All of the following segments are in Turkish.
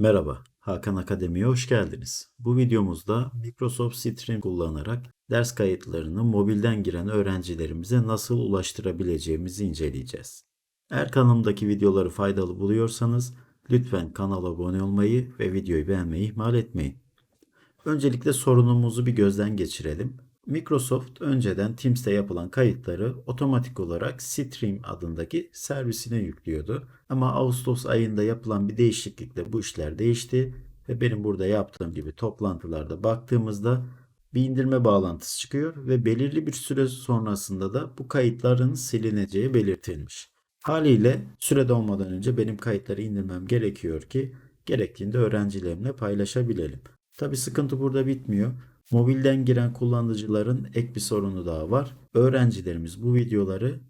Merhaba, Hakan Akademi'ye hoş geldiniz. Bu videomuzda Microsoft Stream kullanarak ders kayıtlarını mobilden giren öğrencilerimize nasıl ulaştırabileceğimizi inceleyeceğiz. Eğer kanalımdaki videoları faydalı buluyorsanız lütfen kanala abone olmayı ve videoyu beğenmeyi ihmal etmeyin. Öncelikle sorunumuzu bir gözden geçirelim. Microsoft önceden Teams'te yapılan kayıtları otomatik olarak Stream adındaki servisine yüklüyordu. Ama Ağustos ayında yapılan bir değişiklikle bu işler değişti ve benim burada yaptığım gibi toplantılarda baktığımızda bir indirme bağlantısı çıkıyor ve belirli bir süre sonrasında da bu kayıtların silineceği belirtilmiş. Haliyle süre dolmadan önce benim kayıtları indirmem gerekiyor ki gerektiğinde öğrencilerimle paylaşabilelim. Tabi sıkıntı burada bitmiyor. Mobilden giren kullanıcıların ek bir sorunu daha var. Öğrencilerimiz bu videoları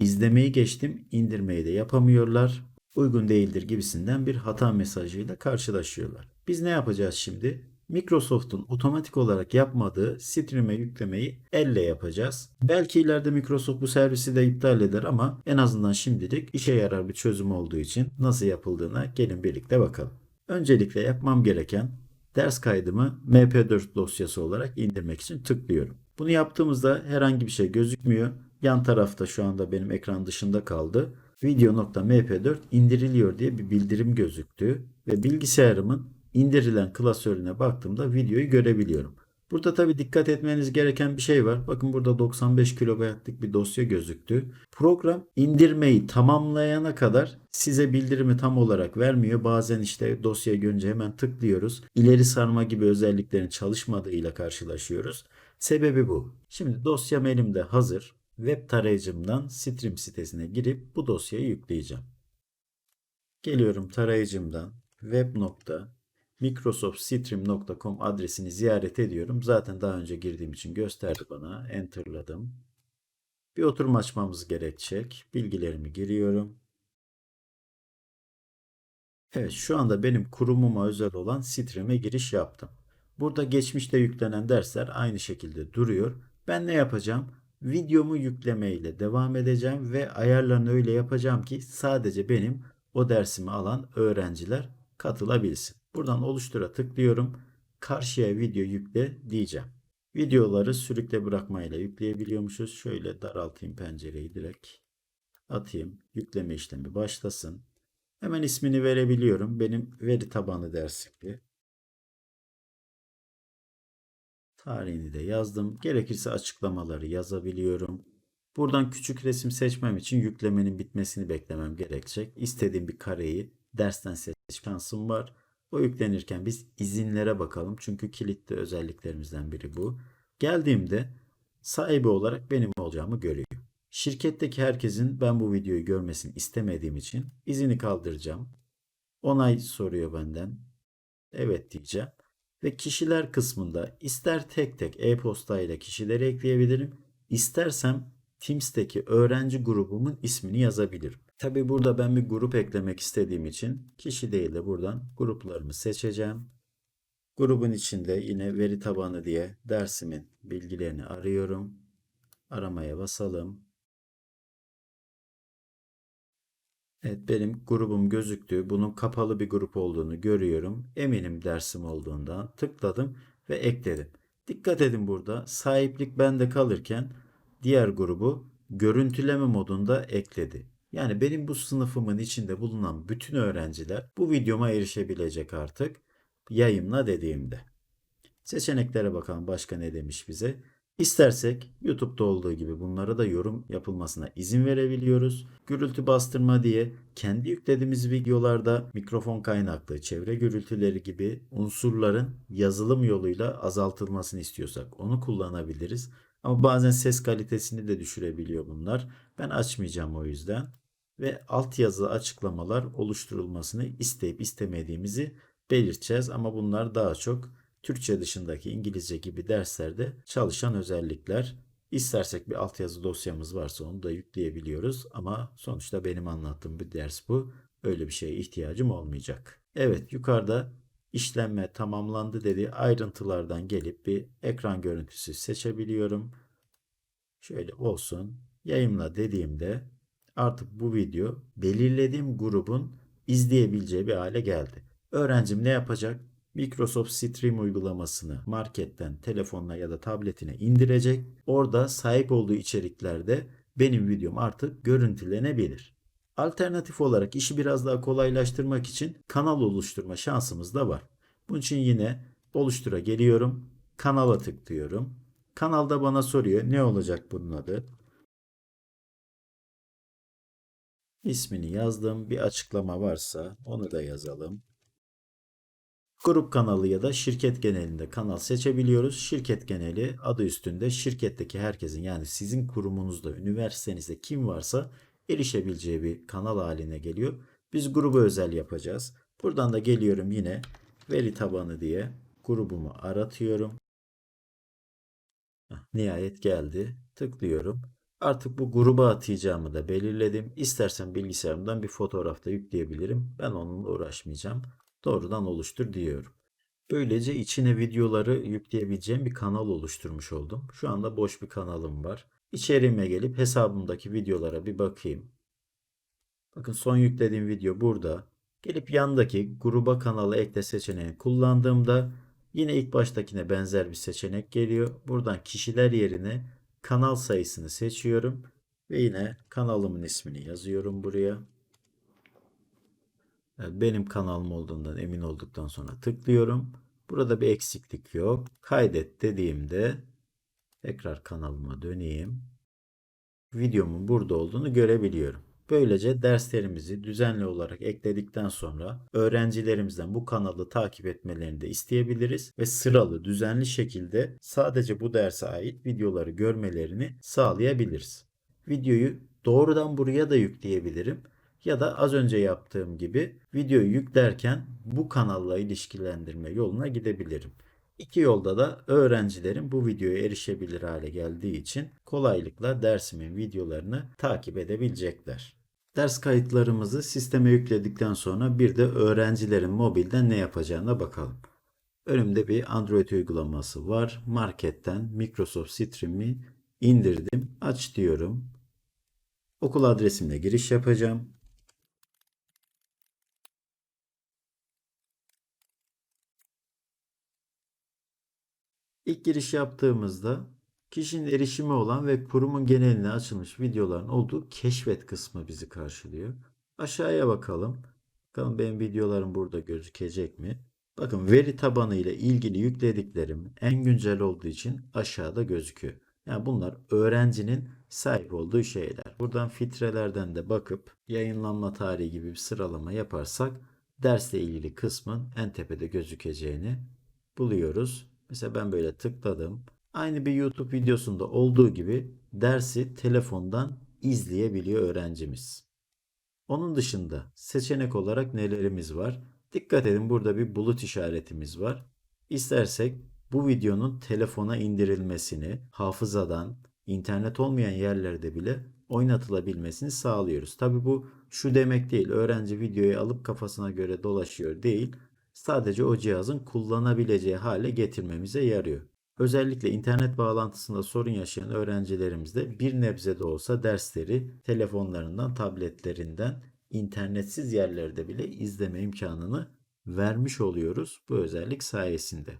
izlemeyi geçtim indirmeyi de yapamıyorlar. Uygun değildir gibisinden bir hata mesajıyla karşılaşıyorlar. Biz ne yapacağız şimdi? Microsoft'un otomatik olarak yapmadığı stream'e yüklemeyi elle yapacağız. Belki ileride Microsoft bu servisi de iptal eder ama en azından şimdilik işe yarar bir çözüm olduğu için nasıl yapıldığına gelin birlikte bakalım. Öncelikle yapmam gereken ders kaydımı mp4 dosyası olarak indirmek için tıklıyorum. Bunu yaptığımızda herhangi bir şey gözükmüyor. Yan tarafta şu anda benim ekran dışında kaldı. Video.mp4 indiriliyor diye bir bildirim gözüktü ve bilgisayarımın indirilen klasörüne baktığımda videoyu görebiliyorum. Burada tabi dikkat etmeniz gereken bir şey var. Bakın burada 95 kilobaytlık bir dosya gözüktü. Program indirmeyi tamamlayana kadar size bildirimi tam olarak vermiyor. Bazen işte dosyayı görünce hemen tıklıyoruz. İleri sarma gibi özelliklerin çalışmadığıyla karşılaşıyoruz. Sebebi bu. Şimdi dosyam elimde hazır. Web tarayıcımdan Stream sitesine girip bu dosyayı yükleyeceğim. Geliyorum tarayıcımdan web microsoftstream.com adresini ziyaret ediyorum. Zaten daha önce girdiğim için gösterdi bana. Enter'ladım. Bir oturum açmamız gerekecek. Bilgilerimi giriyorum. Evet şu anda benim kurumuma özel olan Stream'e giriş yaptım. Burada geçmişte yüklenen dersler aynı şekilde duruyor. Ben ne yapacağım? Videomu yüklemeyle devam edeceğim ve ayarlarını öyle yapacağım ki sadece benim o dersimi alan öğrenciler katılabilsin. Buradan oluştura tıklıyorum. Karşıya video yükle diyeceğim. Videoları sürükle bırakmayla yükleyebiliyormuşuz. Şöyle daraltayım pencereyi direkt. Atayım. Yükleme işlemi başlasın. Hemen ismini verebiliyorum. Benim veri tabanı dersimdi. Tarihini de yazdım. Gerekirse açıklamaları yazabiliyorum. Buradan küçük resim seçmem için yüklemenin bitmesini beklemem gerekecek. İstediğim bir kareyi dersten seç şansım var. O yüklenirken biz izinlere bakalım. Çünkü kilitli özelliklerimizden biri bu. Geldiğimde sahibi olarak benim olacağımı görüyor. Şirketteki herkesin ben bu videoyu görmesini istemediğim için izini kaldıracağım. Onay soruyor benden. Evet diyeceğim. Ve kişiler kısmında ister tek tek e-posta ile kişileri ekleyebilirim. İstersem Teams'teki öğrenci grubumun ismini yazabilirim. Tabi burada ben bir grup eklemek istediğim için kişi değil de buradan gruplarımı seçeceğim. Grubun içinde yine veri tabanı diye dersimin bilgilerini arıyorum. Aramaya basalım. Evet benim grubum gözüktü. Bunun kapalı bir grup olduğunu görüyorum. Eminim dersim olduğundan tıkladım ve ekledim. Dikkat edin burada sahiplik bende kalırken diğer grubu görüntüleme modunda ekledi. Yani benim bu sınıfımın içinde bulunan bütün öğrenciler bu videoma erişebilecek artık yayınla dediğimde. Seçeneklere bakalım başka ne demiş bize. İstersek YouTube'da olduğu gibi bunlara da yorum yapılmasına izin verebiliyoruz. Gürültü bastırma diye kendi yüklediğimiz videolarda mikrofon kaynaklı çevre gürültüleri gibi unsurların yazılım yoluyla azaltılmasını istiyorsak onu kullanabiliriz. Ama bazen ses kalitesini de düşürebiliyor bunlar. Ben açmayacağım o yüzden. Ve altyazı açıklamalar oluşturulmasını isteyip istemediğimizi belirteceğiz. Ama bunlar daha çok Türkçe dışındaki İngilizce gibi derslerde çalışan özellikler. İstersek bir altyazı dosyamız varsa onu da yükleyebiliyoruz. Ama sonuçta benim anlattığım bir ders bu. Öyle bir şeye ihtiyacım olmayacak. Evet yukarıda işlenme tamamlandı dediği ayrıntılardan gelip bir ekran görüntüsü seçebiliyorum. Şöyle olsun. Yayınla dediğimde artık bu video belirlediğim grubun izleyebileceği bir hale geldi. Öğrencim ne yapacak? Microsoft Stream uygulamasını marketten telefonuna ya da tabletine indirecek. Orada sahip olduğu içeriklerde benim videom artık görüntülenebilir. Alternatif olarak işi biraz daha kolaylaştırmak için kanal oluşturma şansımız da var. Bunun için yine oluştura geliyorum. Kanala tıklıyorum. Kanalda bana soruyor ne olacak bunun adı. İsmini yazdım. Bir açıklama varsa onu da yazalım. Grup kanalı ya da şirket genelinde kanal seçebiliyoruz. Şirket geneli adı üstünde şirketteki herkesin yani sizin kurumunuzda, üniversitenizde kim varsa erişebileceği bir kanal haline geliyor. Biz grubu özel yapacağız. Buradan da geliyorum yine veri tabanı diye grubumu aratıyorum. Nihayet geldi. Tıklıyorum. Artık bu gruba atayacağımı da belirledim. İstersen bilgisayarımdan bir fotoğraf da yükleyebilirim. Ben onunla uğraşmayacağım. Doğrudan oluştur diyorum. Böylece içine videoları yükleyebileceğim bir kanal oluşturmuş oldum. Şu anda boş bir kanalım var. İçeriğime gelip hesabımdaki videolara bir bakayım. Bakın son yüklediğim video burada. Gelip yandaki gruba kanalı ekle seçeneğini kullandığımda yine ilk baştakine benzer bir seçenek geliyor. Buradan kişiler yerine kanal sayısını seçiyorum ve yine kanalımın ismini yazıyorum buraya. Benim kanalım olduğundan emin olduktan sonra tıklıyorum. Burada bir eksiklik yok. Kaydet dediğimde tekrar kanalıma döneyim. Videomun burada olduğunu görebiliyorum. Böylece derslerimizi düzenli olarak ekledikten sonra öğrencilerimizden bu kanalı takip etmelerini de isteyebiliriz ve sıralı düzenli şekilde sadece bu derse ait videoları görmelerini sağlayabiliriz. Videoyu doğrudan buraya da yükleyebilirim ya da az önce yaptığım gibi videoyu yüklerken bu kanalla ilişkilendirme yoluna gidebilirim. İki yolda da öğrencilerim bu videoya erişebilir hale geldiği için kolaylıkla dersimin videolarını takip edebilecekler. Ders kayıtlarımızı sisteme yükledikten sonra bir de öğrencilerin mobilden ne yapacağına bakalım. Önümde bir Android uygulaması var. Marketten Microsoft Stream'i indirdim. Aç diyorum. Okul adresimle giriş yapacağım. İlk giriş yaptığımızda kişinin erişimi olan ve kurumun geneline açılmış videoların olduğu keşfet kısmı bizi karşılıyor. Aşağıya bakalım. Bakalım benim videolarım burada gözükecek mi? Bakın veri tabanı ile ilgili yüklediklerim en güncel olduğu için aşağıda gözüküyor. Yani bunlar öğrencinin sahip olduğu şeyler. Buradan filtrelerden de bakıp yayınlanma tarihi gibi bir sıralama yaparsak dersle ilgili kısmın en tepede gözükeceğini buluyoruz. Mesela ben böyle tıkladım. Aynı bir YouTube videosunda olduğu gibi dersi telefondan izleyebiliyor öğrencimiz. Onun dışında seçenek olarak nelerimiz var? Dikkat edin burada bir bulut işaretimiz var. İstersek bu videonun telefona indirilmesini hafızadan internet olmayan yerlerde bile oynatılabilmesini sağlıyoruz. Tabi bu şu demek değil. Öğrenci videoyu alıp kafasına göre dolaşıyor değil. Sadece o cihazın kullanabileceği hale getirmemize yarıyor. Özellikle internet bağlantısında sorun yaşayan öğrencilerimizde bir nebze de olsa dersleri telefonlarından, tabletlerinden, internetsiz yerlerde bile izleme imkanını vermiş oluyoruz bu özellik sayesinde.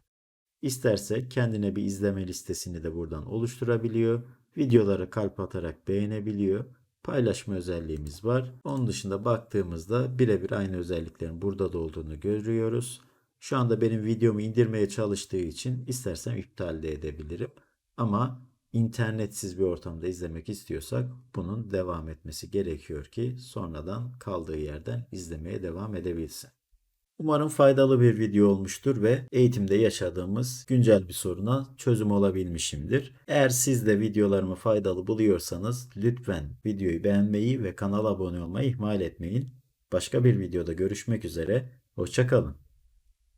İsterse kendine bir izleme listesini de buradan oluşturabiliyor. Videolara kalp atarak beğenebiliyor. Paylaşma özelliğimiz var. Onun dışında baktığımızda birebir aynı özelliklerin burada da olduğunu görüyoruz. Şu anda benim videomu indirmeye çalıştığı için istersem iptal de edebilirim. Ama internetsiz bir ortamda izlemek istiyorsak bunun devam etmesi gerekiyor ki sonradan kaldığı yerden izlemeye devam edebilsin. Umarım faydalı bir video olmuştur ve eğitimde yaşadığımız güncel bir soruna çözüm olabilmişimdir. Eğer siz de videolarımı faydalı buluyorsanız lütfen videoyu beğenmeyi ve kanala abone olmayı ihmal etmeyin. Başka bir videoda görüşmek üzere, hoşçakalın.